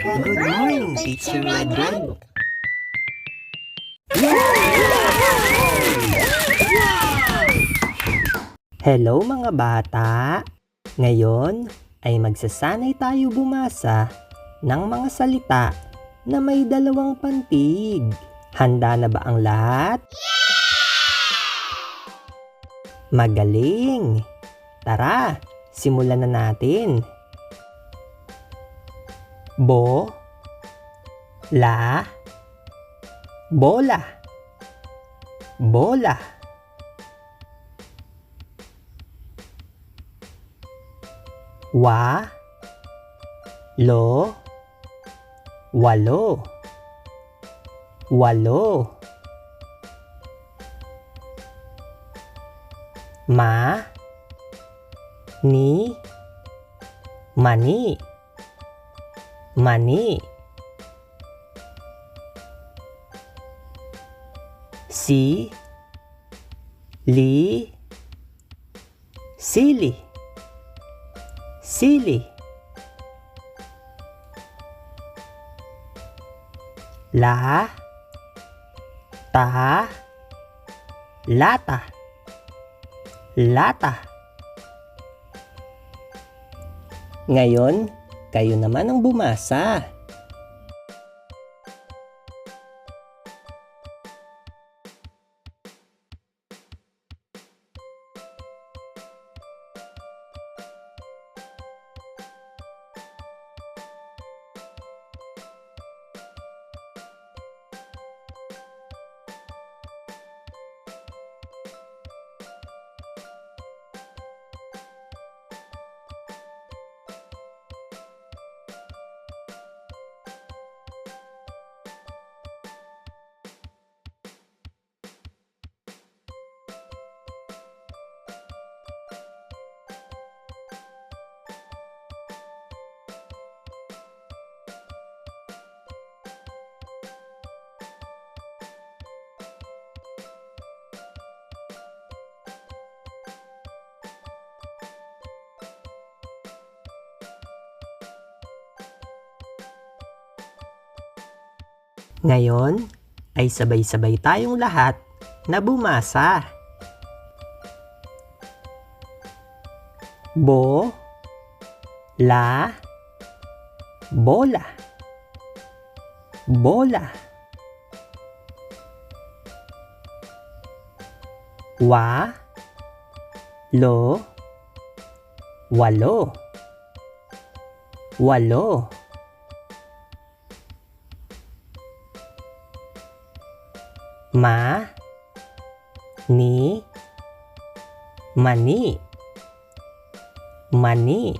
Good morning, Teacher Red. Hello mga bata! Ngayon ay magsasanay tayo bumasa ng mga salita na may dalawang pantig. Handa na ba ang lahat? Magaling! Tara, simulan na natin. Bo La Bola. Bola. Wa Lo Walo. Walo. Ma Ni Mani Mani Si. Li. Sili. Sili. La. Ta. Lata. Lata. Ngayon, kayo naman ang bumasa. Ngayon ay sabay-sabay tayong lahat na bumasa. Bo La Bola. Bola. Wa Lo Walo. Walo Ma Ni Mani Mani.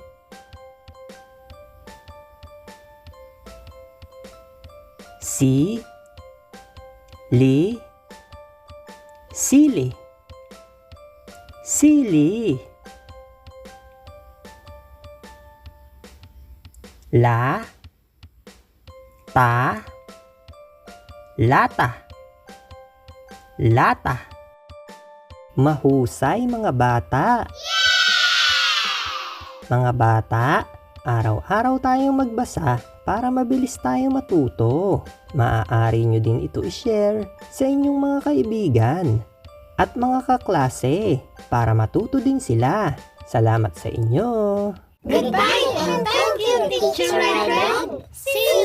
Si Li Sili. Sili. La Ta Lata Lata. Mahusay mga bata. Mga bata, araw-araw tayong magbasa para mabilis tayo matuto. Maaari nyo din ito i-share sa inyong mga kaibigan at mga kaklase para matuto din sila. Salamat sa inyo! Goodbye and thank you, Teacher Red. See